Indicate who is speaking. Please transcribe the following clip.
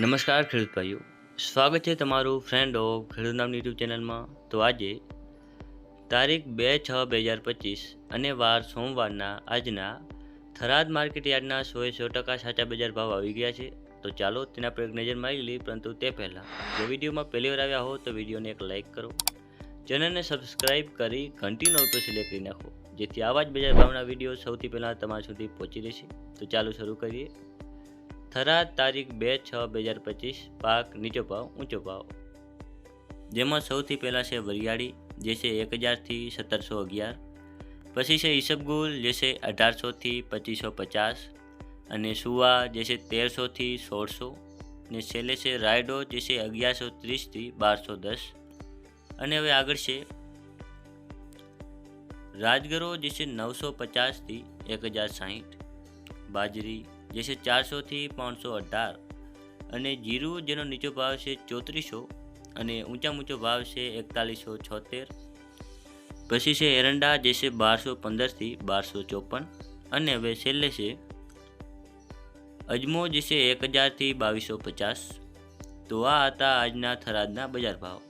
Speaker 1: નમસ્કાર ખેડૂત ભાઈઓ, સ્વાગત છે તમારું ફ્રેન્ડ ઓફ ખેડૂત નામની યુટ્યુબ ચેનલમાં તો આજે તારીખ બે છ બે હજાર પચીસ અને વાર સોમવારના આજના થરાદ માર્કેટ યાર્ડના સોએ સો ટકા સાચા બજાર ભાવ આવી ગયા છે. તો ચાલો તેના પર એક નજર મારી લઈએ, પરંતુ તે પહેલાં જો વિડીયોમાં પહેલી વાર આવ્યા હો તો વિડીયોને એક લાઇક કરો. ચેનલને સબસ્ક્રાઇબ કરી ઘંટીનો ઓટો સિલેક્ટ કરી નાખો, જેથી આવા જ બજાર ભાવના વીડિયો સૌથી પહેલાં તમારા સુધી પહોંચી રહેશે. તો ચાલો શરૂ કરીએ. થરાદ તારીખ બે છ બે હજાર પચીસ, પાક નીચો ભાવ, ઊંચો ભાવ. જેમાં સૌથી પહેલાં છે વરિયાળી, જે છે એક હજારથી સત્તરસો અગિયાર. પછી છે ઈસબગુલ, જે છે અઢારસોથી પચીસો પચાસ. અને સુવા, જે છે તેરસોથી સોળસો. ને છેલ્લે છે રાયડો, જે છે અગિયારસો ત્રીસથી બારસો દસ. અને હવે આગળ છે રાજગરો, જે છે નવસો પચાસથી એક હજાર સાહીઠ. બાજરી જે છે ચારસોથી પાંચસો અઢાર. અને જીરું જેનો નીચો ભાવ છે ચોત્રીસો અને ઊંચા ઊંચો ભાવ છે એકતાલીસો છોતેર. પછી છે એરંડા જે છે બારસો પંદરથી બારસો ચોપન. અને હવે છેલ્લે છે અજમો જે છે એક હજારથી બાવીસો પચાસ. તો આ હતા આજના થરાદના બજાર ભાવ.